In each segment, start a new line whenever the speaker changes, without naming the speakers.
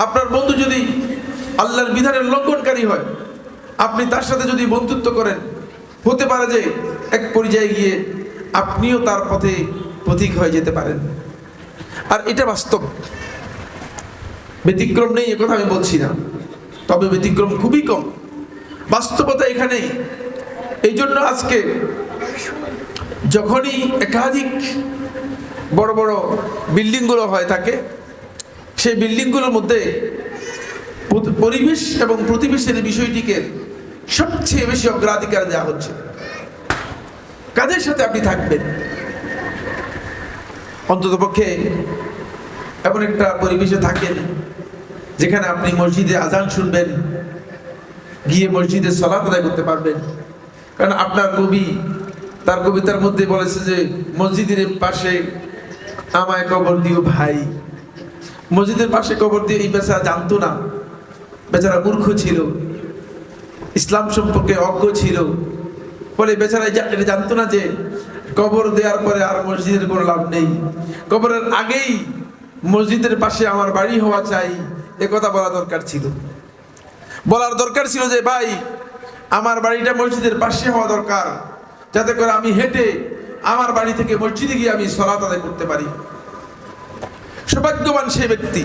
আপনার বন্ধু যদি আল্লাহর বিধানের লঙ্ঘনকারী হয়, আপনি তার সাথে যদি বন্ধুত্ব করেন, হতে পারে যে এক পর্যায়ে গিয়ে আপনিও তার পথে পথিক হয়ে যেতে পারেন। আর এটা বাস্তব। ব্যতিক্রম নেই কথা আমি বলছি না। তবে ব্যতিক্রম খুবই কম। বাস্তবতা এখানেই। এই জন্য আজকে যখনই একাধিক বড় বড় বিল্ডিংগুলো হয় থাকে সেই বিল্ডিংগুলোর মধ্যে পরিবেশ এবং প্রতিবেশের বিষয়টিকে সবচেয়ে বেশি অগ্রাধিকার দেওয়া হচ্ছে। কাদের সাথে আপনি থাকবেন। অন্ততপক্ষে এমন একটা পরিবেশে থাকেন যেখানে আপনি মসজিদে আজান শুনবেন, গিয়ে মসজিদে সলাত আদায় করতে পারবেন। কারণ আপনার কবি তার কবিতার মধ্যে বলেছে যে, মসজিদের পাশে আমায় কবর দিও ভাই। মসজিদের পাশে কবর দিয়ে এই বেচারা জানতো না। বেচারা মূর্খ ছিল। ইসলাম সম্পর্কে অজ্ঞ ছিল। ফলে বেচারা এটা জানতো না যে কবর দেওয়ার পরে আর মসজিদের কোনো লাভ নেই। কবরের আগেই মসজিদের পাশে আমার বাড়ি হওয়া চাই, এ কথা বলা দরকার ছিল। বলার দরকার ছিল যে, ভাই, আমার বাড়িটা মসজিদের পাশে হওয়া দরকার। যাতে করে আমি হেঁটে আমার বাড়ি থেকে মসজিদে গিয়ে আমি সলাত আদায় করতে পারি। সৌভাগ্যবান সেই ব্যক্তি।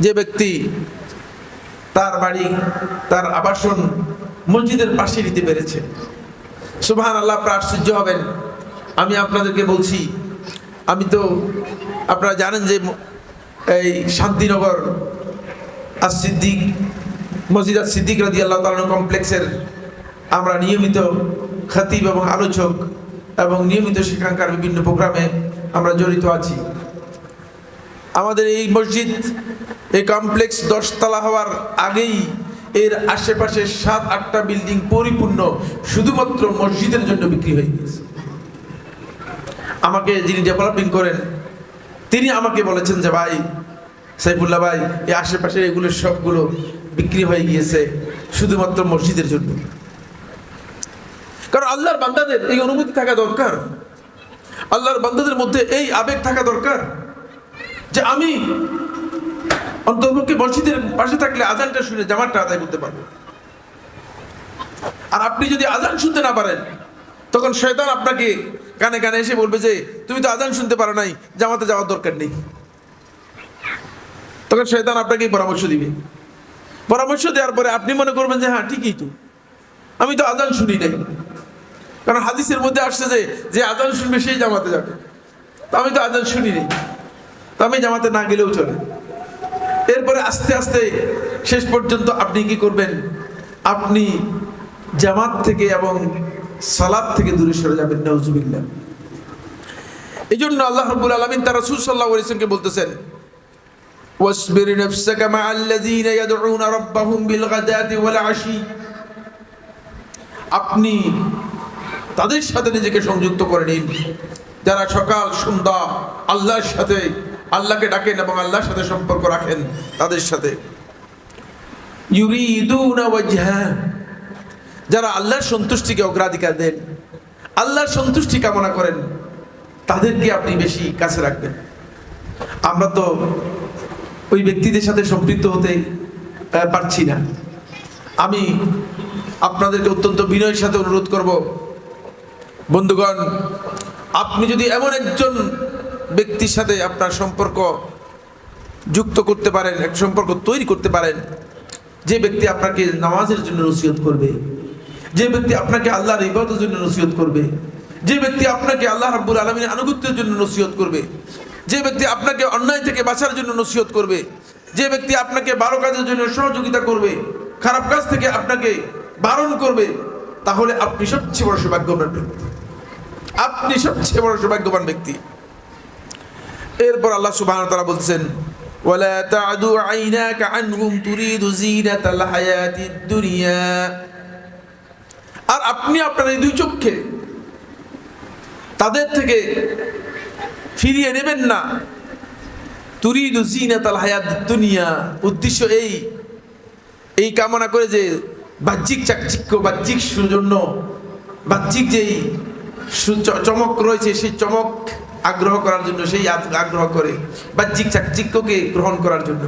যে ব্যক্তি তার বাড়ি, তার আবাসন মসজিদের পাশে নিতে পেরেছে। সুবহান আল্লাহ আপনারা আশ্চর্য হবেন। আমি আপনাদেরকে বলছি, আমি তো, আপনারা জানেন যে এই শান্তিনগর আর সিদ্দিক মসজিদ আর সিদ্দিক রাজি আল্লাহ তালন কমপ্লেক্সের আমরা নিয়মিত খাতিব এবং আলোচক এবং নিয়মিত সেখানকার বিভিন্ন প্রোগ্রামে আমরা জড়িত আছি। আমাদের এই মসজিদ, এই কমপ্লেক্স দশতলা হওয়ার আগেই এর আশেপাশে সাত, আটটা বিল্ডিং পরিপূর্ণ, শুধুমাত্র মসজিদের জন্য বিক্রি হয়ে গিয়েছে। আমাকে যিনি ডেভেলপিং করেন, তিনি আমাকে বলেছেন যে, ভাই, সাইফুল্লাহ ভাই, এই আশেপাশে এগুলো সবগুলো বিক্রি হয়ে গিয়েছে, শুধুমাত্র মসজিদের জন্য। কারণ আল্লাহর বান্দাদের এই অনুমতি থাকা দরকার। আল্লাহর বান্দাদের মধ্যে এই আবেগ থাকা দরকার। যে আমি অন্তর্পক্ষে মসজিদের পাশে থাকলে আজানটা শুনে জামাতটা আদায় করতে পারব। আর আপনি যদি আজান শুনতে না পারেন, তখন শয়তান আপনাকে কানে কানে এসে বলবে যে, তুমি তো আজান শুনতে পারো নাই, জামাতে যাওয়ার দরকার নেই। তখন শয়তান আপনাকে পরামর্শ দিবে। পরামর্শ দেওয়ার পরে আপনি মনে করবেন যে হ্যাঁ ঠিকই তো। আমি তো আজান শুনি নাই। কারণ হাদিসের মধ্যে আসছে যে যে আজান শুনবে, সেই জামাতে যাবে। তো আমি তো আজান শুনি নাই। তো আমি জামাতে না গেলেও চলে এরপরে আস্তে আস্তে শেষ পর্যন্ত আপনি কি করবেন আপনি জামাত থেকে এবং সালাদ থেকে দূরে সরে যাবেন নজুবিল্লা এই জন্য আল্লাহ রব্বুল আলমিন তার রসুল সাল্লাহ আলিয়াকে বলতেছেন واصبر نفسك مع الذين يدعون ربهم بالغداة والعشي আপনি তাদের সাথে নিজেকে সংযুক্ত করে নিন যারা সকাল সন্ধ্যা আল্লাহর সাথে আল্লাহকে ডাকেন এবং আল্লাহর সাথে সম্পর্ক রাখেন তাদের সাথে। যারা আল্লাহর সন্তুষ্টিকে অগ্রাধিকার দেন, আল্লাহর সন্তুষ্টি কামনা করেন, তাদেরকে আপনি বেশি কাছে রাখবেন। আমরা তো ওই ব্যক্তিদের সাথে সম্পৃক্ত হতে পারছি না। আমি আপনাদেরকে অত্যন্ত বিনয়ের সাথে অনুরোধ করব। বন্ধুগণ, আপনি যদি এমন একজন ব্যক্তির সাথে আপনার সম্পর্ক যুক্ত করতে পারেন, এক সম্পর্ক তৈরি করতে পারেন, যে ব্যক্তি আপনাকে নামাজের জন্য নসিহত করবে, যে ব্যক্তি আপনাকে আল্লাহর ইবাদতের জন্য নসিহত করবে, যে ব্যক্তি আপনাকে আল্লাহ রাব্বুল আলমীর আনুগত্যের জন্য নসিহত করবে, যে ব্যক্তি আপনাকে অন্যায় থেকে বাঁচার জন্য নসিহত করবে, যে ব্যক্তি আপনাকে বারো কাজের জন্য সহযোগিতা করবে, খারাপ কাজ থেকে আপনাকে বারণ করবে, তাহলে আপনি সবচেয়ে বড় সৌভাগ্যবান ব্যক্তি। আপনি সবচেয়ে বড় সৌভাগ্যবান ব্যক্তি। এরপর আল্লাহ ওয়া তাআলা বলছেন ওয়ালা তা'দু আইনাকা আনহুম তুরিদু জিনাতাল হায়াতিদ দুনিয়া। আর আপনি আপনার এই দুই চোখকে তাদের থেকে ফিরিয়ে নেবেন না। তুরিদু জিনাতাল হায়াতিদ দুনিয়া, উদ্দেশ্য এই এই কামনা করে যে বাহ্যিক চাকচিক্য, বাহ্যিক সৌজন্য, বাহ্যিক যেই চমক রয়েছে, সেই চমক আগ্রহ করার জন্য, সেই আগ্রহ করে বাহ্যিক চাকচিক্যকে গ্রহণ করার জন্য।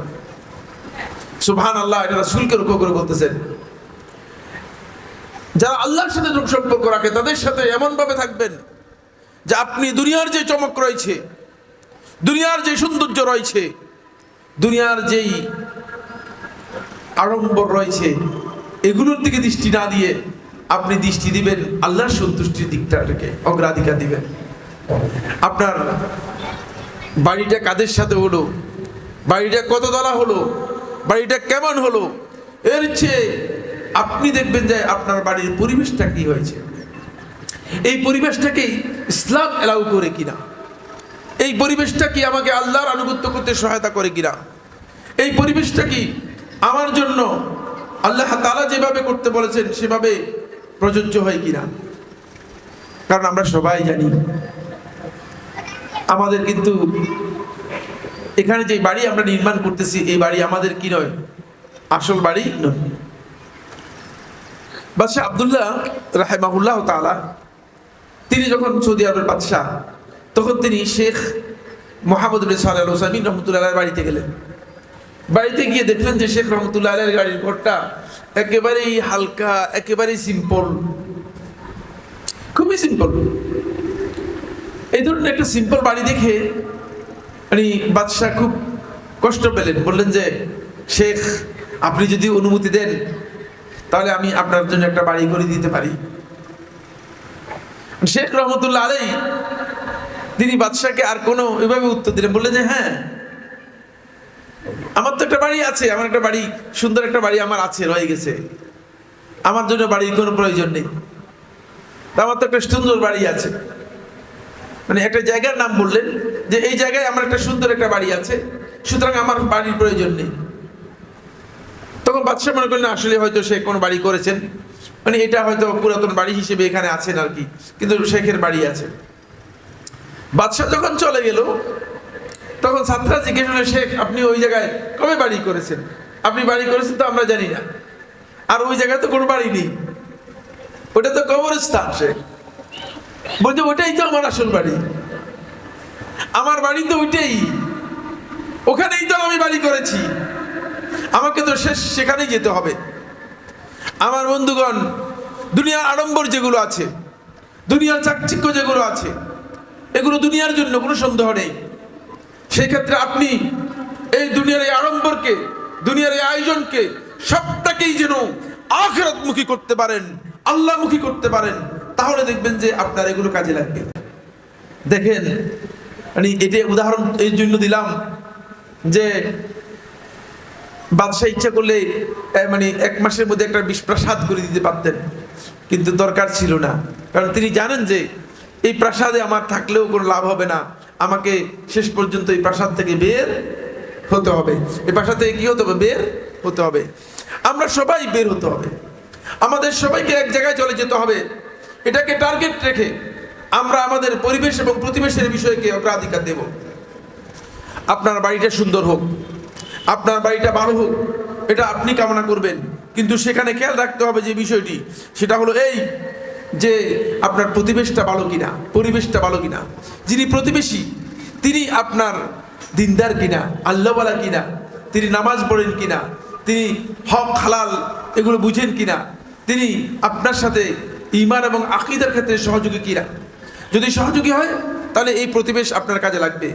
সুবহান আল্লাহ এটা রাসূলকে রুকু করে বলতেছেন। যারা আল্লাহর সাথে যোগ সম্পর্ক রাখে, তাদের সাথে এমনভাবে থাকবেন যে আপনি দুনিয়ার যে চমক রয়েছে, দুনিয়ার যে সৌন্দর্য রয়েছে, দুনিয়ার যেই আড়ম্বর রয়েছে, এগুলোর দিকে দৃষ্টি না দিয়ে আপনি দৃষ্টি দিবেন, আল্লাহর সন্তুষ্টির দিকটাকে অগ্রাধিকার দিবেন। আপনার বাড়িটা কাদের সাথে হলো? বাড়িটা কত তলা হলো? বাড়িটা কেমন হলো? এর চেয়ে আপনি দেখবেন যে আপনার বাড়ির পরিবেশটা কি হয়েছে? এই পরিবেশটাকে ইসলাম এলাউ করে কিনা? এই পরিবেশটা কি আমাকে আল্লাহর আনুগত্য করতে সহায়তা করে কিনা? এই পরিবেশটা কি আমার জন্য আল্লাহ তালা যেভাবে করতে বলেছেন সেভাবে প্রযোজ্য হয় কিনা? কারণ আমরা সবাই জানি আমাদের কিন্তু এখানে যে বাড়ি আমরা নির্মাণ করতেছি, এই বাড়ি আমাদের কি নয়? আসল বাড়ি নয়। বাদশাহ আবদুল্লাহ রাহেমাহুল্লাহ তালা তিনি যখন সৌদি আরবের বাদশাহ, তখন তিনি শেখ মোহাম্মদ সাল্লাহ হোসামিন রহমতুল্লাহ বাড়িতে গেলেন। বাড়িতে গিয়ে দেখলেন যে শেখ রহমতুল্লাহ আলের গাড়ির ঘরটা একেবারেই হালকা, একেবারেই সিম্পল খুবই সিম্পল এই ধরনের একটা সিম্পল বাড়ি দেখে মানে বাদশাহ খুব কষ্ট পেলেন। বললেন যে, শেখ, আপনি যদি অনুমতি দেন, তাহলে আমি আপনার জন্য একটা বাড়ি করে দিতে পারি। শেখ রহমতুল্লাহ আলাই, তিনি বাদশাহকে আর কোনো এভাবে উত্তর দিলেন। বললেন যে হ্যাঁ আমার তো একটা বাড়ি আছে, আমার একটা বাড়ি, সুন্দর একটা বাড়ি আমার আছে, রয়ে গেছে। আমার জন্য বাড়ির কোনো প্রয়োজন নেই। আমার তো একটা সুন্দর বাড়ি আছে। মানে একটা জায়গার নাম বললেন যে এই জায়গায় আমার একটা সুন্দর একটা বাড়ি আছে, সুতরাং আমার বাড়ির প্রয়োজন নেই। তখন বাদশাহ মনে করলেন, আসলে হয়তো সে কোনো বাড়ি করেছেন। মানে এটা হয়তো পুরাতন বাড়ি হিসেবে এখানে আছেন আর কি, কিন্তু শেখের বাড়ি আছে। বাদশাহ যখন চলে গেল, তখন ছাত্ররা জিজ্ঞেস করলেন, শেখ, আপনি ওই জায়গায় কবে বাড়ি করেছেন? আপনি বাড়ি করেছেন তো আমরা জানি না। আর ওই জায়গায় তো কোনো বাড়ি নেই। ওটা তো কবরস্থান, শেখ। বলছে ওটাই তো আমার আসল বাড়ি। আমার বাড়ি তো ওইটাই। ওখানেই তো আমি বাড়ি করেছি। আমাকে তো শেষ সেখানেই যেতে হবে। আমার বন্ধুগণ, দুনিয়ার আড়ম্বর যেগুলো আছে, দুনিয়ার চাকচিক্য যেগুলো আছে, এগুলো দুনিয়ার জন্য কোনো সন্দেহ নেই। সেই ক্ষেত্রে আপনি এই দুনিয়ার এই আড়ম্বরকে, দুনিয়ার এই আয়োজনকে সবটাকেই যেন আখরাতমুখী করতে পারেন, আল্লাহমুখী করতে পারেন। তাহলে দেখবেন যে আপনার এগুলো কাজে লাগবে। দেখেন মানে এটা উদাহরণ এই জন্য দিলাম যে, বাদশাহ ইচ্ছা করলে মানে এক মাসের মধ্যে একটা বিষ প্রাসাদ করে দিতে পারতেন। কিন্তু দরকার ছিল না। কারণ তিনি জানেন যে, এই প্রাসাদে আমার থাকলেও কোনো লাভ হবে না। আমাকে শেষ পর্যন্ত এই প্রাসাদ থেকে বের হতে হবে। এই প্রাসাদ থেকে কি হতে হবে? বের হতে হবে। আমরা সবাই বের হতে হবে। আমাদের সবাইকে এক জায়গায় চলে যেতে হবে। এটাকে টার্গেট রেখে আমরা আমাদের পরিবেশ এবং প্রতিবেশের বিষয়কে অগ্রাধিকার দেব। আপনার বাড়িটা সুন্দর হোক, আপনার বাড়িটা ভালো হোক, এটা আপনি কামনা করবেন। কিন্তু সেখানে খেয়াল রাখতে হবে যে বিষয়টি, সেটা হলো এই যে আপনার প্রতিবেশটা ভালো কিনা, পরিবেশটা ভালো কিনা। যিনি প্রতিবেশী, তিনি আপনার দিনদার কিনা, আল্লাহওয়ালা কিনা, তিনি নামাজ পড়েন কিনা, তিনি হক, হালাল এগুলো বুঝেন কিনা, তিনি আপনার সাথে ইমান এবং আকিদার ক্ষেত্রে সহযোগী কিনা যদি সহযোগী হয়, তাহলে এই প্রতিবেশ আপনার কাজে লাগবে।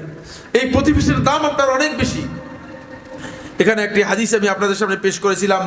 এই প্রতিবেশের দাম আপনার অনেক বেশি। এখানে একটি হাদিস আমি আপনাদের সামনে পেশ করেছিলাম।